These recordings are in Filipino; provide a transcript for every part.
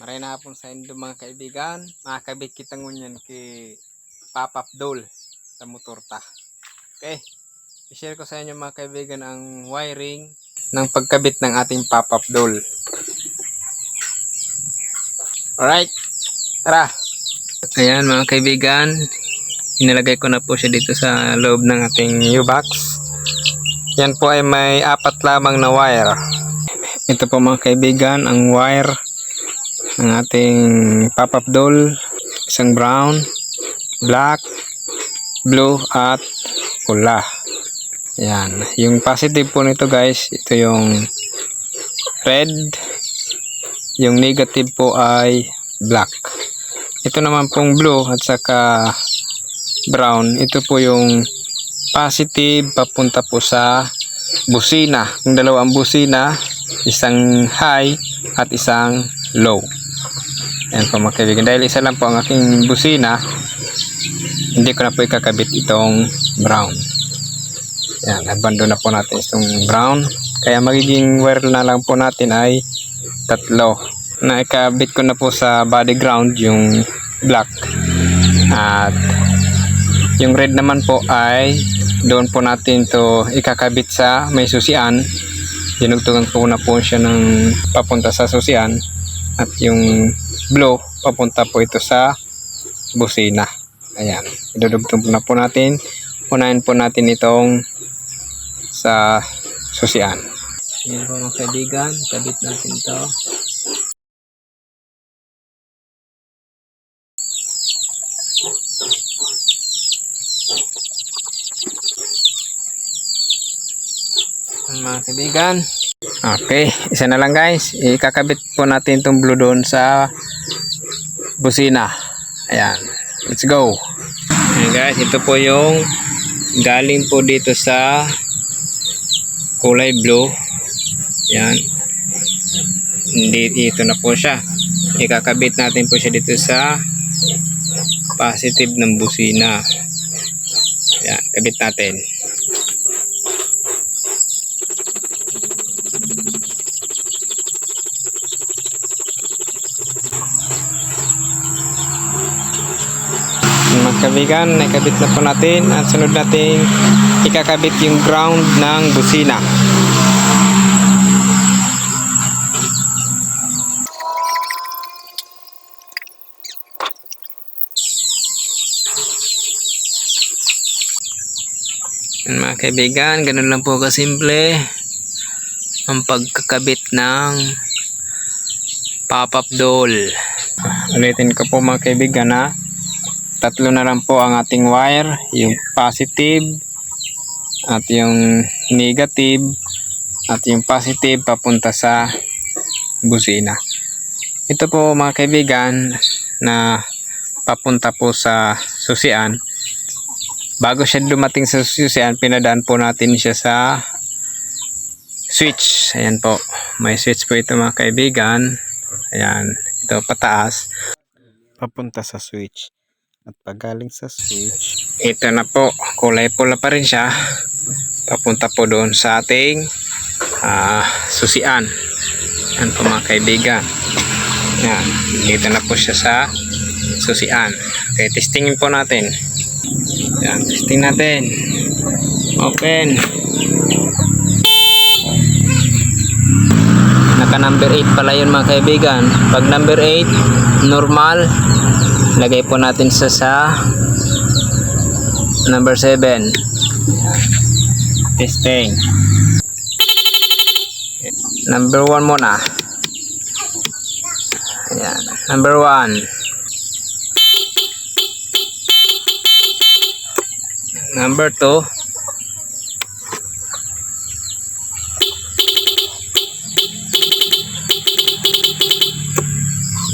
Maray na hapon sa indo mga kaibigan. Makakabit kita ngunyan kay Papa Abdul sa motorta. Okay. I-share ko sa inyo mga kaibigan ang wiring ng pagkabit ng ating Papa Abdul. Alright. Tara. Ayan mga kaibigan. Inilagay ko na po siya dito sa loob ng ating U-box. Yan po ay may apat lamang na wire. Ito po mga kaibigan, ang wire ng ating pop-up doll. Isang brown, black, blue, at pula. Yan. Yung positive po nito guys, ito yung red. Yung negative po ay black. Ito naman pong blue at saka brown. Ito po yung positive papunta po sa busina. Yung dalawang busina, isang high at isang low. Ayan po mga kaibigan. Dahil isa lang po ang aking busina, hindi ko na po ikakabit itong brown. Yan, abando na po natin itong brown. Kaya magiging wire na lang po natin ay tatlo. Na ikabit ko na po sa body ground yung black. At yung red naman po ay doon po natin to ikakabit sa may susian. Dinugtugan ko na po siya ng papunta sa susian. At yung blue, papunta po ito sa busina. Ayan. Idudugtong na po natin. Unahin po natin itong sa susian. Ayan po mga kaibigan. Kabit natin to. mga kaibigan. Okay, isa na lang guys. Ikakabit po natin itong blue doon sa busina. Ayan, let's go. Ayan guys, ito po yung galing po dito sa kulay blue. Ayan. Hindi, ito na po siya. Ikakabit natin po siya dito sa positive ng busina. Ayan, kabit natin. Kabigan, nakabit na po natin at sunod natin ikakabit yung ground ng busina. Yan, mga kaibigan, ganun lang po kasimple ang pagkakabit ng pop-up doll. Ulitin ko po mga kaibigan na tatlo na lang po ang ating wire yung positive at yung negative at yung positive papunta sa busina. Ito po mga kaibigan na papunta po sa susian. Bago siya dumating sa susian pinadaan po natin siya sa switch. Ayan po may switch po ito mga kaibigan. Ayan ito pataas. Papunta sa switch at pagaling sa switch, ito na po, kulay pula pa rin siya. Papunta po doon sa ating ah, susian. Yan po mga kaibigan. Yan, dito na po siya sa susian. Okay, testingin po natin. Yan, testing natin. Open. Naka number 8 pala yun mga kaibigan. Pag number 8, normal, lagay po natin sa sa number 7 testing. Number 1 muna. Ayan. Number 1 number 2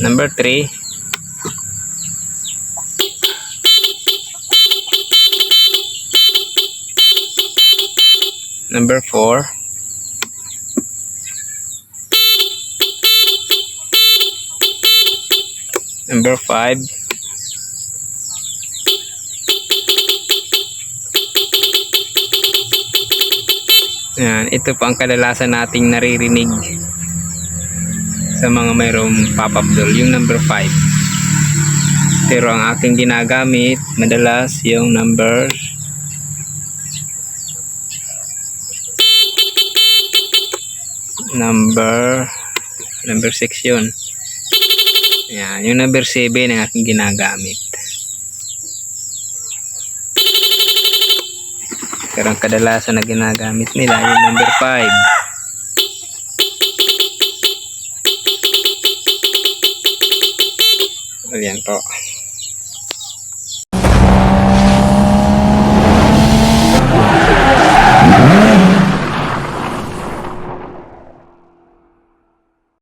number 3 Number 4. Number 5. Yan, ito po ang kadalasan nating naririnig sa sa mga mayroong pop-up doll, yung number 5. Pero ang aking ginagamit, madalas yung number number number 6 yun. Yan, yung number 7 ang aking ginagamit. Pero ang kadalasan na ginagamit nila yung number 5. Ayan po.